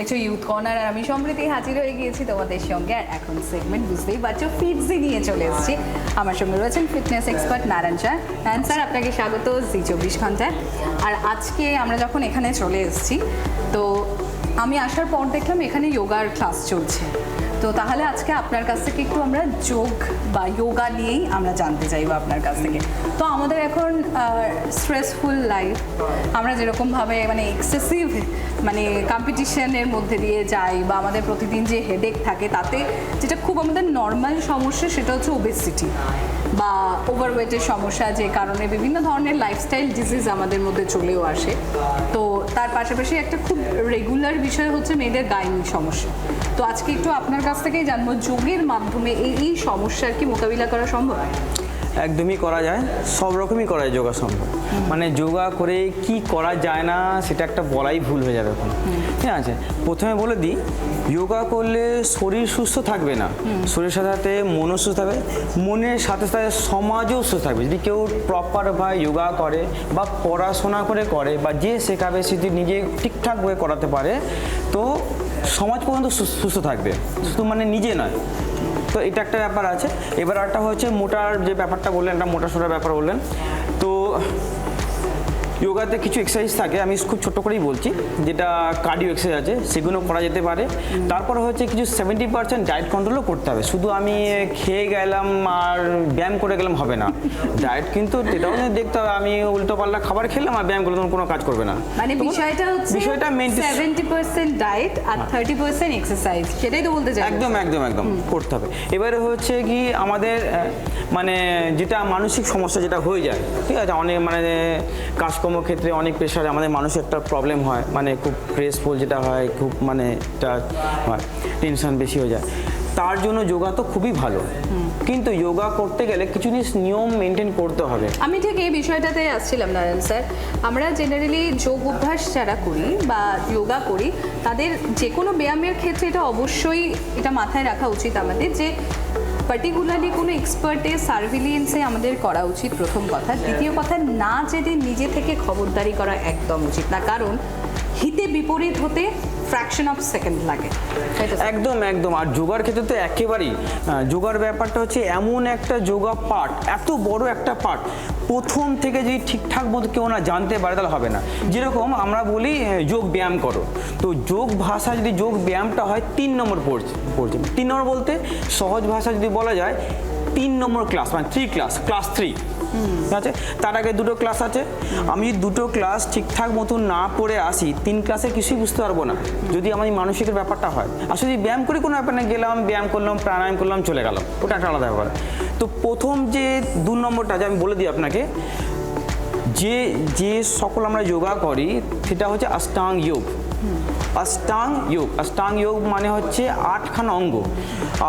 দেখছ youth corner আর আমি সম্প্রতি হাজির হয়ে গিয়েছি তোমাদের সঙ্গে। আর এখন সেগমেন্ট বুঝতেই পারছ ফিটজি নিয়ে চলে এসেছি। আমার সঙ্গে রয়েছেন fitness expert Narayan sir. Narayan sir, আপনাকে স্বাগত জি চব্বিশ ঘন্টায়। আর আজকে আমরা যখন এখানে চলে এসেছি, তো আমি আসার পর দেখলাম এখানে যোগার ক্লাস চলছে। তো তাহলে আজকে আপনার কাছ থেকে একটু আমরা যোগ বা যোগা নিয়েই আমরা জানতে চাইব আপনার কাছ থেকে। তো আমাদের এখন স্ট্রেসফুল লাইফ আমরা যেরকমভাবে মানে এক্সেসিভ মানে কম্পিটিশনের মধ্যে দিয়ে যাই বা আমাদের প্রতিদিন যে হেডেক থাকে তাতে যেটা খুব আমাদের নর্মাল সমস্যা সেটা হচ্ছে ওবেসিটি বা ওভারওয়েটের সমস্যা যে কারণে বিভিন্ন ধরনের লাইফস্টাইল ডিজিজ আমাদের মধ্যে চলেও আসে। তো তার পাশাপাশি একটা খুব রেগুলার বিষয় হচ্ছে মেয়েদের গাইনিং সমস্যা। তো আজকে একটু আপনার কাছ থেকেই জানব, যোগের মাধ্যমে এই এই সমস্যার কি মোকাবিলা করা সম্ভব? একদমই করা যায়, সব রকমই করা যায় যোগা সম্ভব মানে যোগা করে কি করা যায় না, সেটা একটা বলাই ভুল হয়ে যাবে এখন। ঠিক আছে? প্রথমে বলে দিই, যোগা করলে শরীর সুস্থ থাকবে না। শরীরের সাথে সাথে মনও সুস্থ থাকবে। মনের সাথে সাথে সমাজও সুস্থ থাকবে। যদি কেউ প্রপারভাবে যোগা করে বা পড়াশোনা করে করে বা যে শেখাবে, সে যদি নিজে ঠিকঠাকভাবে করাতে পারে, তো সমাজ পর্যন্ত সুস্থ থাকবে। শুধু মানে নিজে নয়। তো এটা একটা ব্যাপার আছে। এবার একটা হচ্ছে মোটার যে ব্যাপারটা বললেন, একটা মোটা সোটার ব্যাপার বললেন। তো যোগাতে কিছু এক্সারসাইজ থাকে আমি খুব ছোট করেই বলছি যেটা কার্ডিও এক্সারসাইজ আছে সেগুলো করা যেতে পারে। তারপর হচ্ছে কিছু সেভেন্টি পার্সেন্ট ডায়েট কন্ট্রোলও করতে হবে। শুধু আমি খেয়ে গেলাম আর ব্যায়াম করে গেলাম হবে না। ডায়েট কিন্তু এটাও দেখতে হবে আমি উল্টো পাল্টা খাবার খেলাম আর ব্যায়াম করলে কোনো কাজ করবে না। মানে বিষয়টা হচ্ছে বিষয়টা মেনটেন সেভেন্টি পার্সেন্ট ডায়েট আর থার্টি পার্সেন্ট এক্সারসাইজ সেটাই তো বলতে চাই একদম একদম একদম করতে হবে। এবারে হচ্ছে কি আমাদের মানে যেটা মানসিক সমস্যা যেটা হয়ে যায় ঠিক আছে? অনেক মানে কাজকর্ম ক্ষেত্রে অনেক প্রেশারে আমাদের মানুষের একটা প্রবলেম হয়। মানে খুব স্ট্রেসফুল যেটা হয়, খুব মানে এটা হয় টেনশন বেশি হয়ে যায়। তার জন্য যোগা তো খুবই ভালো। কিন্তু যোগা করতে গেলে কিছু জিনিস নিয়ম মেনটেন করতে হবে। আমি ঠিক এই বিষয়টাতে আসছিলাম, নারায়ণ স্যার। আমরা জেনারেলি যোগ অভ্যাস যারা করি বা যোগা করি, তাদের যে কোনো ব্যায়ামের ক্ষেত্রে এটা অবশ্যই এটা মাথায় রাখা উচিত আমাদের যে পার্টিকুলারলি কোনো এক্সপার্টের সার্ভিলিয়েন্সে আমাদের করা উচিত প্রথম কথা। দ্বিতীয় কথা, না জেনে নিজে থেকে খবরদারি করা একদম উচিত না। কারণ হিতে বিপরীত হতে ফ্র্যাকশন অফ সেকেন্ড লাগে? একদম একদম। আর যোগার ক্ষেত্রে তো একেবারেই যোগার ব্যাপারটা হচ্ছে এমন একটা যোগা পার্ট এত বড় একটা পার্ট প্রথম থেকে যদি ঠিকঠাক মতো কেউ না জানতে পারে, তাহলে হবে না। যেরকম আমরা বলি যোগ ব্যায়াম করো। তো যোগ ভাষা যদি যোগ ব্যায়ামটা হয়, তিন নম্বর পড়ছে তিন নম্বর বলতে সহজ ভাষা যদি বলা যায়, তিন নম্বর ক্লাস মানে থ্রি ক্লাস ক্লাস থ্রি ঠিক আছে? তার আগে দুটো ক্লাস আছে। আমি দুটো ক্লাস ঠিকঠাক মতো না পড়ে আসি, তিন ক্লাসে কিছুই বুঝতে পারব না, যদি আমার মানসিকের ব্যাপারটা হয়। আসলে ব্যায়াম করি, কোনো ব্যাপার না, গেলাম, ব্যায়াম করলাম, প্রাণায়াম করলাম, চলে গেলাম। ওটা একটা আলাদা ব্যাপার। তো প্রথম যে দু নম্বরটা যে আমি বলে দিই আপনাকে, যে যে সকল আমরা যোগা করি, সেটা হচ্ছে অষ্টাং যোগ। অষ্টাং যোগ। অষ্টাং যোগ মানে হচ্ছে আটখানা অঙ্গ।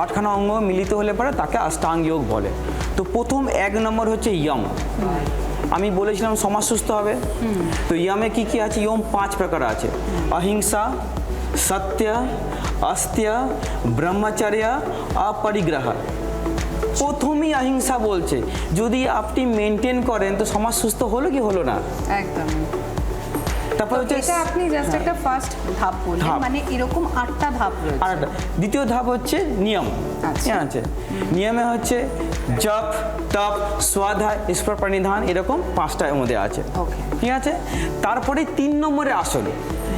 আটখানা অঙ্গ মিলিত হলে পরে তাকে অষ্টাং যোগ বলে। তো প্রথম এক নম্বর হচ্ছে ইয়ম। আমি বলেছিলাম সমাজ সুস্থ হবে। তো ইয়মে কি কি আছে? ইয়ম পাঁচ প্রকার আছে। অহিংসা সত্য অস্ত্য ব্রহ্মচর্য অপরিগ্রহ। প্রথমেই অহিংসা বলছে। যদি আপনি মেনটেন করেন তো সমাজ সুস্থ হলো কি হলো না? একদম। তারপর হচ্ছে এটা আপনি জাস্ট একটা ফার্স্ট ধাপ বললেন মানে এরকম আটটা ধাপ রয়েছে। দ্বিতীয় ধাপ হচ্ছে নিয়ম। আচ্ছা। ঠিক আছে? নিয়মে হচ্ছে জপ তপ স্বাধ্যায় ঈশ্বর প্রাণিধান এরকম পাঁচটার মধ্যে আছে। ঠিক আছে? তারপরে তিন নম্বরে আসন।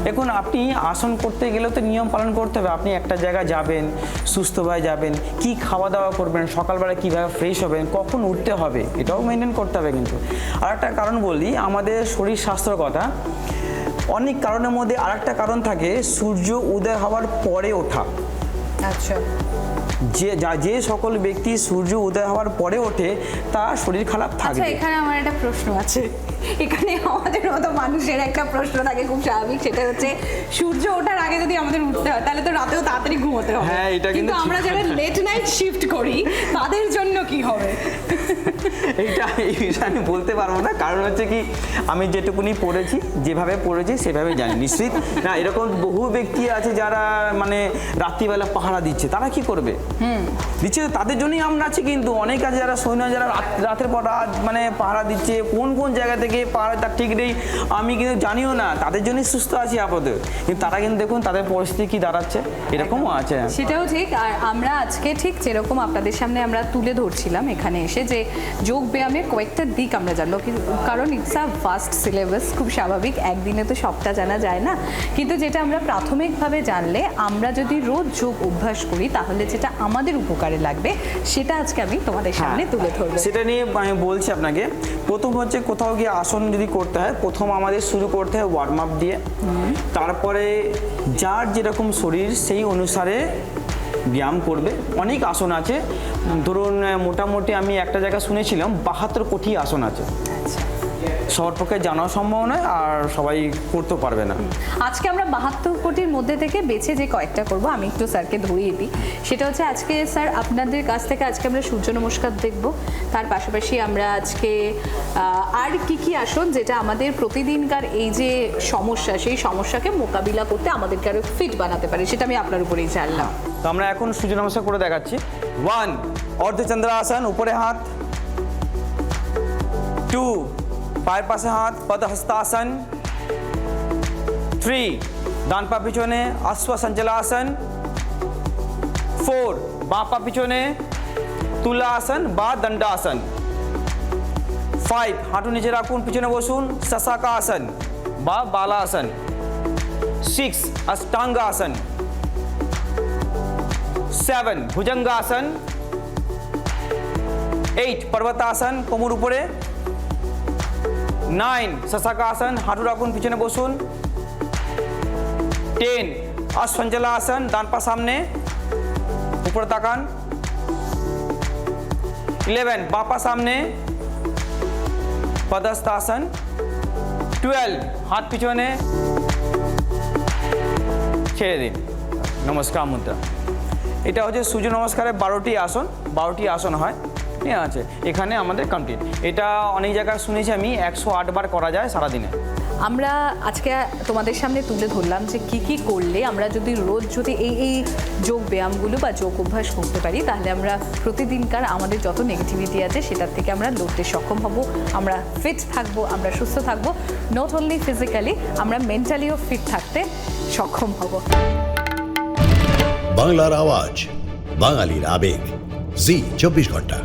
এখন আপনি আসন করতে গেলে তো নিয়ম পালন করতে হবে। আপনি একটা জায়গায় যাবেন সুস্থভাবে যাবেন কি খাওয়া দাওয়া করবেন সকালবেলা কীভাবে ফ্রেশ হবেন কখন উঠতে হবে এটাও মেনটেন করতে হবে কিন্তু। আর একটা কারণ বলি আমাদের শরীর স্বাস্থ্যর কথা। অনেক কারণের মধ্যে আরেকটা কারণ থাকে সূর্য উদয় হওয়ার পরে ওঠা। আচ্ছা। যে যা যে সকল ব্যক্তি সূর্য উদয় হওয়ার পরে ওঠে তার শরীর খারাপ আচ্ছা থাকবে। এখানে আমার একটা প্রশ্ন আছে। এখানে আমাদের মতো মানুষের একটা প্রশ্ন থাকে খুব স্বাভাবিক সেটা হচ্ছে সূর্য ওঠার আগে যদি আমাদের উঠতে হয় তাহলে তো রাতেও তাড়াতাড়ি ঘুমোতে হবে। হ্যাঁ, এটা কিন্তু আমরা যারা লেট নাইট শিফট করি তাদের জন্য কি হবে? এটা এই বিষয়ে আমি বলতে পারব না। কারণ হচ্ছে কি আমি যেটুকুনি পড়েছি যেভাবে পড়েছি সেভাবে জানি নিশ্চিত? না এরকম বহু ব্যক্তি আছে যারা মানে রাত্রিবেলা পাহারা দিচ্ছে তারা কি করবে? দিচ্ছে তাদের জন্যই আমরা আছি কিন্তু অনেক আছে যারা সৈন্য যারা রাত- রাতের পর রাত মানে পাহারা দিচ্ছে কোন কোন জায়গা থেকে পাহারা তার ঠিক নেই আমি কিন্তু জানিও না তাদের জন্যই সুস্থ আছি আপাতত। কিন্তু তারা কিন্তু দেখুন তাদের পরিস্থিতি কি দাঁড়াচ্ছে এরকমও আছে। সেটাও ঠিক আর আমরা আজকে ঠিক যেরকম আপনাদের সামনে আমরা তুলে ধরছিলাম এখানে এসে যে যোগ ব্যায়ামের কয়েকটা দিক আমরা জানব কারণ ইটস আ ফাস্ট সিলেবাস খুব স্বাভাবিক একদিনে তো সবটা জানা যায় না। কিন্তু যেটা আমরা প্রাথমিকভাবে জানলে আমরা যদি রোজ যোগ অভ্যাস করি তাহলে যেটা আমাদের উপকারে লাগবে সেটা আজকে আমি তোমাদের সামনে তুলে ধরবো। সেটা নিয়ে আমি বলছি আপনাকে প্রথম হচ্ছে কোথাও গিয়ে আসন যদি করতে হয় প্রথম আমাদের শুরু করতে হয় ওয়ার্ম আপ দিয়ে। তারপরে যার যেরকম শরীর সেই অনুসারে ব্যায়াম করবে। অনেক আসন আছে। ধরুন মোটামুটি আমি একটা জায়গা শুনেছিলাম বাহাত্তর কোটি আসন আছে। সবার পক্ষে জানাও সম্ভব নয় আর সবাই করতে পারবে না। আজকে আমরা বাহাত্তর কোটির মধ্যে থেকে বেছে যে কয়েকটা করব আমি একটু স্যারকে ধরিয়ে দিই। সেটা হচ্ছে আজকে স্যার আপনাদের কাছ থেকে আজকে আমরা সূর্য নমস্কার দেখব। তার পাশাপাশি আমরা আজকে আর কি কি আসন যেটা আমাদের প্রতিদিনকার এই যে সমস্যা সেই সমস্যাকে মোকাবিলা করতে আমাদেরকে আরও ফিট বানাতে পারে সেটা আমি আপনার উপরেই জানলাম। তো আমরা এখন সূর্য নমস্কার করে দেখাচ্ছি। ওয়ান অর্ধচন্দ্র আসন উপরে হাত। টু পায়ের পাশে হাত, পদহস্তাসন। থ্রি ডান পা পিছনে অশ্বসঞ্চলাসন ফোর বাঁ পা পিছনে তুলা আসন বা দণ্ডাসন। ফাইভ হাঁটু নিচে রাখুন, পিছনে বসুন সসাকা আসন বা বালা আসন সিক্স অষ্টাঙ্গা সেভেন ভুজঙ্গাসন। এইট পর্বতাসন, কোমর উপরে। নাইন সসাকাসন হাঁটু রাখুন পিছনে বসুন। টেন অসঞ্চলাসন ডান পা সামনে, উপরে তাকান। ইলেভেন বাপা সামনে, পদস্থ আসন টুয়েলভ, হাত পিছনে। ছেড়ে দিন। নমস্কার মুদ্রা এটা হচ্ছে সূর্য নমস্কারের বারোটি আসন। বারোটি আসন হয়। ঠিক আছে। এখানে আমাদের কমপ্লিট এটা অনেক জায়গায় শুনেছি আমি একশো আট বার করা যায় সারাদিনে। আমরা আজকে তোমাদের সামনে তুলে ধরলাম যে কি কি করলে আমরা যদি রোজ যদি এই এই যোগ ব্যায়ামগুলো বা যোগ অভ্যাস করতে পারি তাহলে আমরা প্রতিদিনকার আমাদের যত নেগেটিভিটি আছে সেটার থেকে আমরা লড়তে সক্ষম হব। আমরা ফিট থাকব আমরা সুস্থ থাকব। নট অনলি ফিজিক্যালি আমরা মেন্টালিও ফিট থাকতে সক্ষম হব। বাংলার আওয়াজ বাঙালির আবেগ। জি চব্বিশ ঘণ্টা।